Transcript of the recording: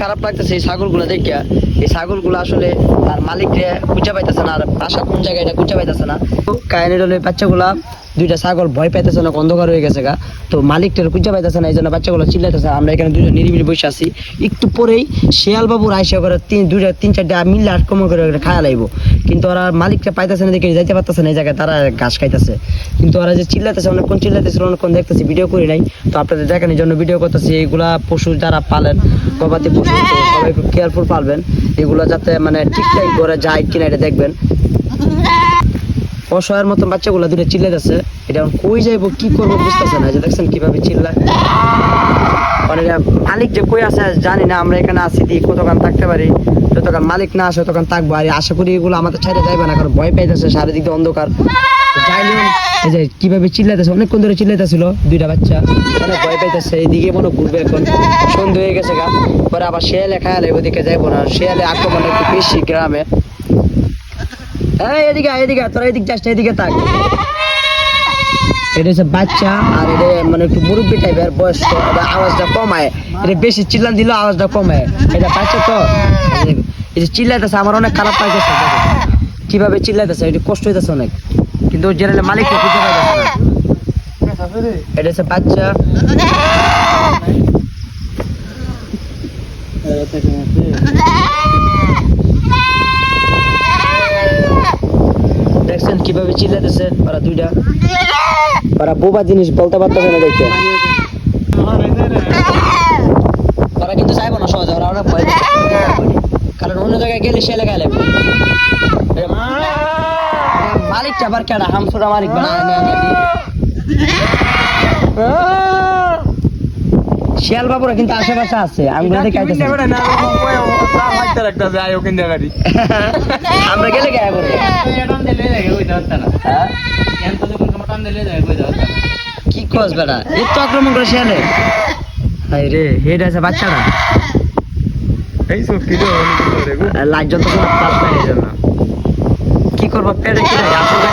খারাপ লাগতেছে এই ছাগলগুলো দেখিয়া। এই ছাগলগুলো আসলে তার মালিককে খুঁজে পাইতেছে না, আর বাসা কোন জায়গায় এটা খুঁজে পাইতেছে না। কাহিনী হলো হলে বাচ্চাগুলা, দুইটা ছাগল ভয় পাইতেছে না অন্ধকার হয়ে গেছে গা। তো মালিকটার খুঁজে পাইতেছে না, এই জন্য বাচ্চাগুলো চিল্লাইতেছে। আমরা এখানে দুজন নিরিবিলি বসে আছি। একটু পরেই শিয়াল বাবুর আইসা করে তিন, দুইটা, তিন, চারটা মিল্লা আটকমন করে খায়া লাইব। কিন্তু ওরা মালিককে পাইতেছে না, দেখে যাইতে পারতেছে না, এই জায়গায় তারা ঘাস খাইতেছে। কিন্তু ওরা যে চিল্লাইতেছে, অনেকক্ষণ চিল্লাইতেছিল অনেকক্ষণ দেখতেছি ভিডিও করি নাই। তো আপনাদের দেখানোর জন্য ভিডিও করতেছি, এইগুলা পশু যারা পালেন, গবাদি পশু সবাই একটু কেয়ারফুল পালবেন। এগুলো যাতে মানে ঠিকঠাক করে যায় কিনা এটা দেখবেন। অসহায়ের মতন বাচ্চাগুলো দুটো চিল্লাইতেছে। এটা কই যাইবো, কি করব বুঝতেছে না যে দেখছেন কীভাবে চিল্লায়। মানে মালিক যে কই আছে জানি না, আমরা এখানে আছি দি কতক্ষণ থাকতে পারি যতক্ষণ মালিক না আসে ততক্ষণ থাকব। আর আশা করি এগুলো আমাদের ছেড়ে যাইবে না, কারণ ভয় পাইতেছে চারিদিক দিয়ে অন্ধকার। যাইলেও এই যে কীভাবে চিল্লাইতেছে, অনেকক্ষণ ধরে চিল্লাইতেছিল দুইটা বাচ্চা, অনেক ভয় পাইতেছে এইদিকে মনে ঘুরবে এখন সন্ধ্যে হয়ে গেছে গা, পরে আবার শেয়ালে খায়ালে ওদিকে যাইবো না। শেয়ালে আক্রমণ একটু বেশি গ্রামে। হ্যাঁ এদিকে এদিকে তোরা এদিক যাস এদিকে থাক। এটা হচ্ছে বাচ্চা, আর এটা মানে একটু মুরব্বী টাইপের বয়স্ক, এটা আওয়াজটা কমায়। এটা বেশি চিল্লান দিলেও আওয়াজটা কমায় এটা বাচ্চা তো? এটা চিল্লাইতেছে, আমার অনেক খারাপ লাগতেছে কীভাবে চিল্লাইতেছে এটা কষ্ট হইতেছে অনেক। কিন্তু জেনারেল মালিককে বুঝতে পাইতেছে এটা হচ্ছে বাচ্চা দেখছেন কীভাবে চিল্লাতেছে ওরা দুইটা। ওরা বোবা জিনিস বলতে পারতেছে না দেখতে। ওরা কিন্তু চাইব না সহজে, ওরা অনেক ভয় কারণ অন্য জায়গায় গেলে সে লেগে গেলে মালিকটা আবার কেডা? হামসুরা মালিক বানায় না নাকি? শিয়াল বাবুরা কিন্তু আশেপাশে আছে আঙ্গুল দেখে আইতেছে। আমরা গেলে গায়ে পড়বে হ্যাঁ? কি কস বেটা? এর তো আক্রমণ করে শিয়ালে। হাই রে হেড আছে বাচ্চাটা। লাইট যত পাস নাই এই জন্য। কি করব? পেটে কি লাগে? আসলে